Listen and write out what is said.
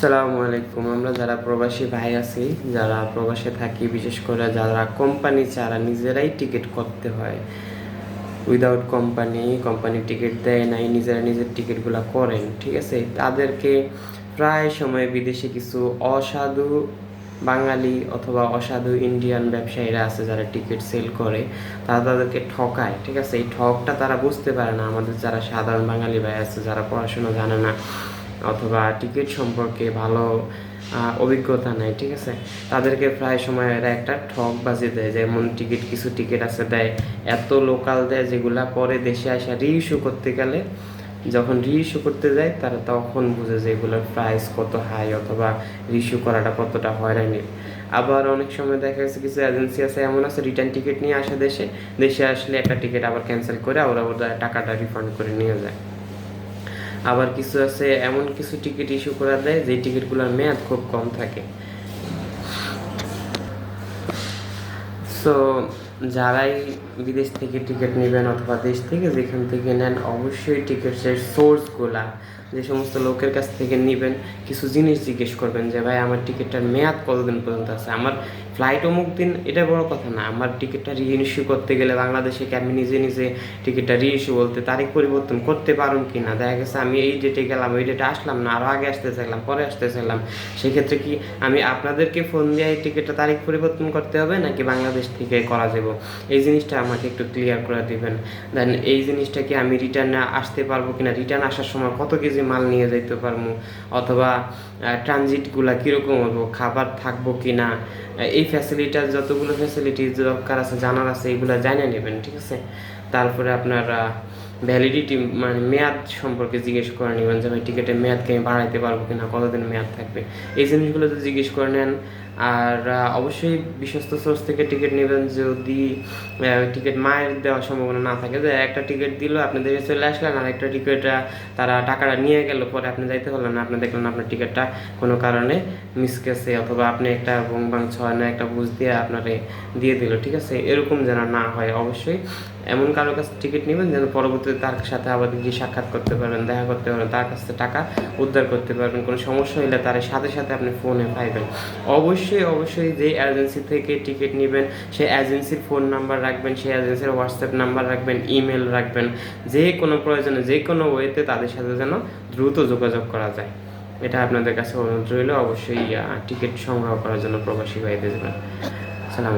সালামু আলাইকুম। আমরা যারা প্রবাসী ভাই আছি, যারা প্রবাসে থাকি, বিশেষ করে যারা কোম্পানি ছাড়া নিজেরাই টিকিট করতে হয় উইদাউট কোম্পানি কোম্পানি টিকিট দেয় নাই, নিজেরা নিজের টিকিটগুলো করেন, ঠিক আছে? তাদেরকে প্রায় সময় বিদেশে কিছু অসাধু বাঙালি অথবা অসাধু ইন্ডিয়ান ব্যবসায়ীরা আছে যারা টিকিট সেল করে, তারা তাদেরকে ঠকায়, ঠিক আছে? এই ঠকটা তারা বুঝতে পারে না। আমাদের যারা সাধারণ বাঙালি ভাই আছে, যারা পড়াশোনা জানে না অথবা টিকিট সম্পর্কে ভালো অভিজ্ঞতা নেই, ঠিক আছে? তাদেরকে প্রায় সময় এরা একটা ঠক বাজি দেয়, যেমন টিকিট কিছু টিকিট আছে দেয়, এত লোকাল দেয় যেগুলা পরে দেশে আসা রিইস্যু করতে গেলে যখন রিইস্যু করতে যায়, তারা তখন বুঝে যে এগুলোর প্রাইস কত হাই অথবা রিইস্যু করাটা কতটা হয়রানির আবার অনেক সময় দেখা গেছে কিছু এজেন্সি আছে, এমন আছে রিটার্ন টিকিট নিয়ে আসে দেশে দেশে আসলে একটা টিকিট আবার ক্যান্সেল করে, ওরা ওরা টাকাটা রিফান্ড করে নিয়ে যায়। আবার কিছু আছে, এমন কিছু টিকিট ইস্যু করা দেয় যে টিকিটগুলোর মেয়াদ খুব কম থাকে। সো যারাই বিদেশ থেকে টিকিট নেবেন অথবা দেশ থেকে যেখান থেকে নেন, অবশ্যই টিকিটের সোর্সগুলা যে সমস্ত লোকের কাছ থেকে নেবেন, কিছু জিনিস জিজ্ঞেস করবেন যে, ভাই, আমার টিকিটটার মেয়াদ কতদিন পর্যন্ত আছে? আমার ফ্লাইট অমুক দিন, এটা বড় কথা না। আমার টিকিটটা রিইস্যু করতে গেলে বাংলাদেশে কি আমি নিজে নিজে টিকিটটা রিইস্যু বলতে তারিখ পরিবর্তন করতে পারুন কি না? দেখা গেছে আমি এই ডেটে গেলাম, ওই ডেটে আসলাম না আরও আগে আসতে চাইলাম, পরে আসতে চাইলাম। সেক্ষেত্রে কি আমি আপনাদেরকে ফোন দিয়ে এই টিকিটটা তারিখ পরিবর্তন করতে হবে নাকি বাংলাদেশ থেকে করা যাব? এই জিনিসটা আমাকে একটু ক্লিয়ার করে দিবেন। দেন এই জিনিসটা কি আমি রিটার্নে আসতে পারব কিনা? রিটার্ন আসার সময় কত কেজি মাল নিয়ে যেতে পারব? অথবা ট্রানজিটগুলা কীরকম হব খাবার থাকব কি না এই ফ্যাসিলিটার যতগুলো ফ্যাসিলিটি দরকার আছে, জানার আছে, এগুলো জানিয়ে নেবেন, ঠিক আছে? তারপরে আপনার ভ্যালিডিটি মানে মেয়াদ সম্পর্কে জিজ্ঞেস করে নেবেন যে, ভাই টিকিটের মেয়াদকে আমি বাড়াইতে পারব কিনা? কতদিন মেয়াদ থাকবে? এই জিনিসগুলো যদি জিজ্ঞেস করে নেন আর অবশ্যই বিশ্বস্ত সোর্স থেকে টিকিট নেবেন যদি টিকিট মায়ের দেওয়ার সম্ভাবনা না থাকে, যে একটা টিকিট দিল, আপনি দেখে চলে আসলেন, আর একটা টিকিট তারা টাকাটা নিয়ে গেল, পরে আপনি যাইতে পারলেন না, আপনি দেখলেন আপনার টিকিটটা কোনো কারণে মিস গেছে, অথবা আপনি একটা বং বাং ছয় না একটা বুঝ দিয়ে আপনারে দিয়ে দিল, ঠিক আছে? এরকম যেন না হয়, অবশ্যই। এমন কারোর কাছে টিকিট নেবেন, যেন পরবর্তীতে তার সাথে আবার গিয়ে সাক্ষাৎ করতে পারবেন, দেখা করতে পারবেন, তার কাছ থেকে টাকা উদ্ধার করতে পারবেন, কোনো সমস্যা হলে তার সাথে সাথে আপনি ফোনে পাইবেন। অবশ্যই অবশ্যই যে এজেন্সি থেকে টিকিট নেবেন, সেই এজেন্সির ফোন নাম্বার রাখবেন, সেই এজেন্সির হোয়াটসঅ্যাপ নাম্বার রাখবেন ইমেল রাখবেন, যে কোনো প্রয়োজনে, যে কোনো ওয়েতে তাদের সাথে যেন দ্রুত যোগাযোগ করা যায়। এটা আপনাদের কাছে অনুরোধ রইল, অবশ্যই টিকিট সংগ্রহ করার জন্য প্রবাসী ভাইদের যাবেন সালাম